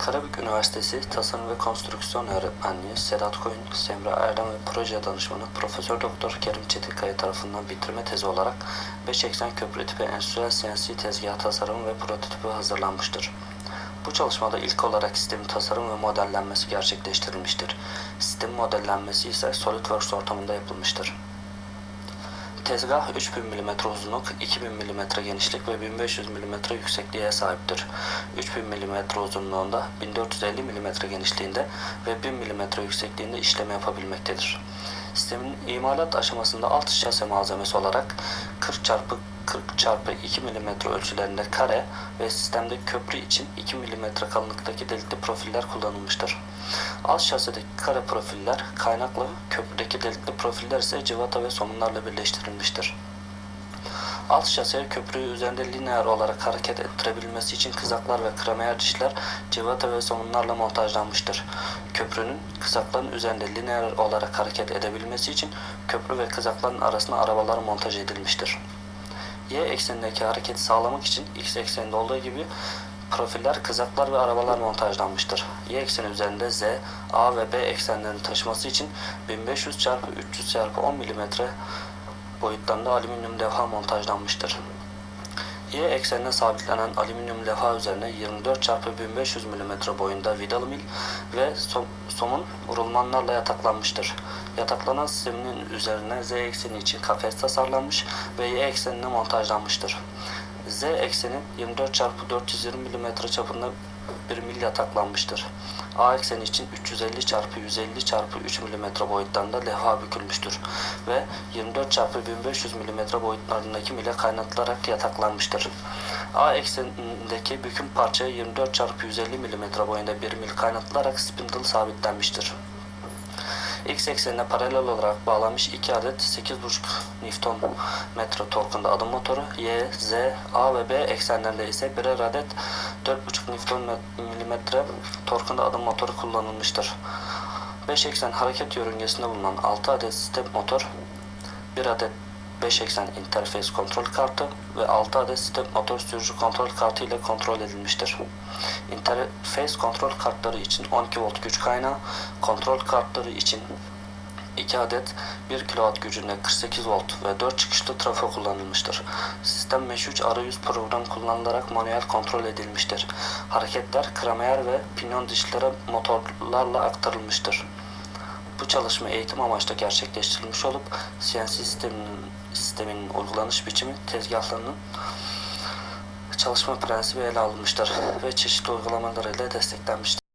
Karabük Üniversitesi Tasarım ve Konstrüksiyon Öğretmenliği Sedat Koyun, Semra Erdem ve proje danışmanı Profesör Doktor Kerim Çetinkaya tarafından bitirme tezi olarak 5 eksen köprü tipi endüstriyel CNC tezgah tasarımı ve prototipi hazırlanmıştır. Bu çalışmada ilk olarak sistemin tasarım ve modellenmesi gerçekleştirilmiştir. Sistemin modellenmesi ise SolidWorks ortamında yapılmıştır. Tezgah 3000 mm uzunluk, 2000 mm genişlik ve 1500 mm yüksekliğe sahiptir. 3000 mm uzunluğunda, 1450 mm genişliğinde ve 1000 mm yüksekliğinde işleme yapabilmektedir. Sistemin imalat aşamasında alt şase malzemesi olarak 40 çarpı 40 çarpı 2 mm ölçülerinde kare ve sistemde köprü için 2 mm kalınlıktaki delikli profiller kullanılmıştır. Alt şasedeki kare profiller kaynakla köprüdeki delikli profiller ise cıvata ve somunlarla birleştirilmiştir. Alt şase köprüyü üzerinde lineer olarak hareket ettirebilmesi için kızaklar ve kremer dişler cıvata ve somunlarla montajlanmıştır. Köprünün kızakların üzerinde lineer olarak hareket edebilmesi için köprü ve kızakların arasına arabalar montaj edilmiştir. Y eksenindeki hareketi sağlamak için X ekseninde olduğu gibi profiller, kızaklar ve arabalar montajlanmıştır. Y ekseni üzerinde Z, A ve B eksenlerini taşıması için 1500 x 300 x 10 mm boyutlarında alüminyum levha montajlanmıştır. Y eksenine sabitlenen alüminyum levha üzerine 24 x 1500 mm boyunda vidalı mil ve som somun rulmanlarla yataklanmıştır. Yataklanan sistemin üzerine Z ekseni için kafes tasarlanmış ve Y eksenine montajlanmıştır. Z ekseni 24 x 420 mm çapında bir mil yataklanmıştır. A ekseni için 350 x 150 x 3 mm boyutlarında levha bükülmüştür ve 24 x 1500 mm boyutlarındaki mile kaynatılarak yataklanmıştır. A eksenindeki büküm parçaya 24 x 150 mm boyunda bir mil kaynatılarak spindle sabitlenmiştir. X eksenine paralel olarak bağlanmış 2 adet 8,5 Newton metre torkunda adım motoru, Y, Z, A ve B eksenlerinde ise birer adet 4,5 Newton milimetre torkunda adım motoru kullanılmıştır. 5 eksen hareket yörüngesinde bulunan 6 adet step motor, 1 adet 5 eksen interface kontrol kartı ve 6 adet step motor sürücü kontrol kartı ile kontrol edilmiştir. Interface kontrol kartları için 12 volt güç kaynağı, kontrol kartları için 2 adet 1 kW gücünde 48 volt ve 4 çıkışlı trafo kullanılmıştır. Sistem 3 arayüz program kullanılarak manuel kontrol edilmiştir. Hareketler kramer ve pinyon dişlere motorlarla aktarılmıştır. Bu çalışma eğitim amaçlı gerçekleştirilmiş olup CNC sisteminin, sisteminin uygulanış biçimi tezgahlarının çalışma prensibi ele alınmıştır ve çeşitli uygulamalarıyla desteklenmiştir.